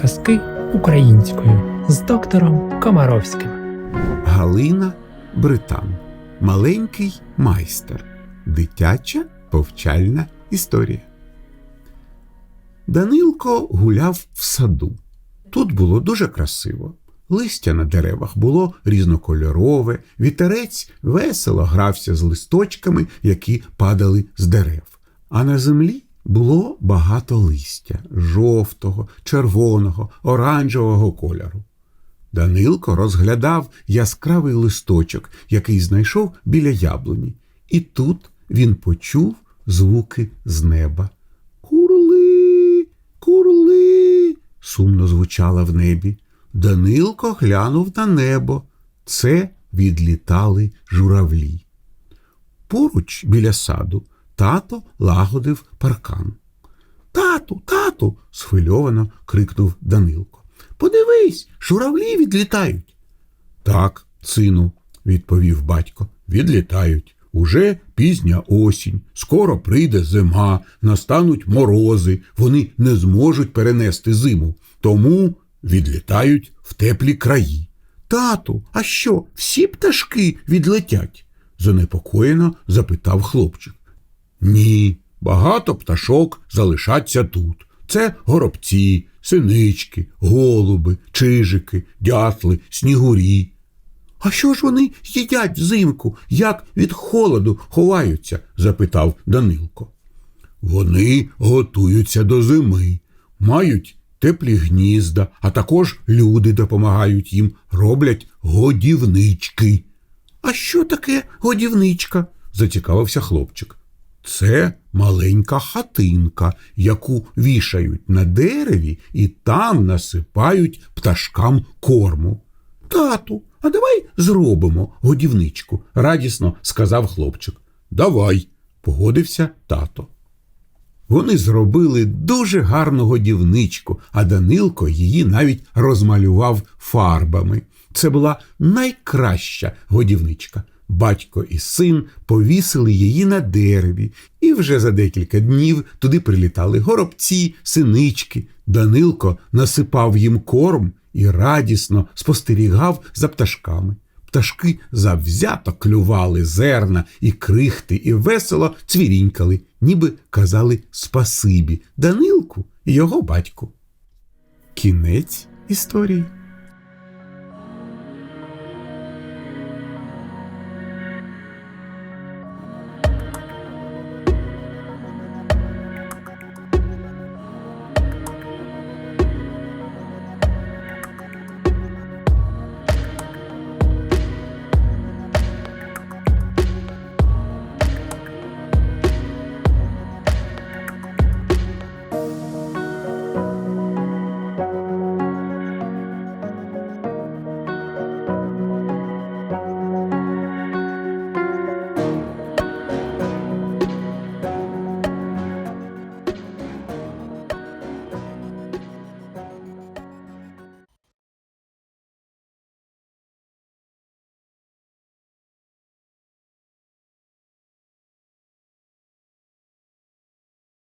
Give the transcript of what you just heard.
Казки українською з доктором Комаровським. Галина Британ. Маленький майстер. Дитяча повчальна історія. Данилко гуляв в саду. Тут було дуже красиво. Листя на деревах було різнокольорове, вітерець весело грався з листочками, які падали з дерев. А на землі було багато листя жовтого, червоного, оранжевого кольору. Данилко розглядав яскравий листочок, який знайшов біля яблуні, і тут він почув звуки з неба. Курли, курли. сумно звучало в небі. Данилко глянув на небо. Це відлітали журавлі. Поруч біля саду тато лагодив паркан. Тату, тату. схвильовано крикнув Данилко. Подивись, журавлі відлітають. Так, сину, відповів батько, відлітають. Уже пізня осінь, скоро прийде зима, настануть морози, вони не зможуть перенести зиму, тому відлітають в теплі краї. Тату, а що, всі пташки відлетять? занепокоєно запитав хлопчик. Ні, багато пташок залишаться тут. Це горобці, синички, голуби, чижики, дятли, снігурі. А що ж вони їдять взимку, як від холоду ховаються? запитав Данилко. Вони готуються до зими, мають теплі гнізда, а також люди допомагають їм, роблять годівнички. А що таке годівничка? зацікавився хлопчик. Це маленька хатинка, яку вішають на дереві і там насипають пташкам корму. Тату, а давай зробимо годівничку, радісно сказав хлопчик. Давай, погодився тато. Вони зробили дуже гарну годівничку, а Данилко її навіть розмалював фарбами. Це була найкраща годівничка. Батько і син повісили її на дереві, і вже за декілька днів туди прилітали горобці, синички. Данилко насипав їм корм і радісно спостерігав за пташками. Пташки завзято клювали зерна і крихти, і весело цвірінькали, ніби казали спасибі Данилку і його батьку. Кінець історії.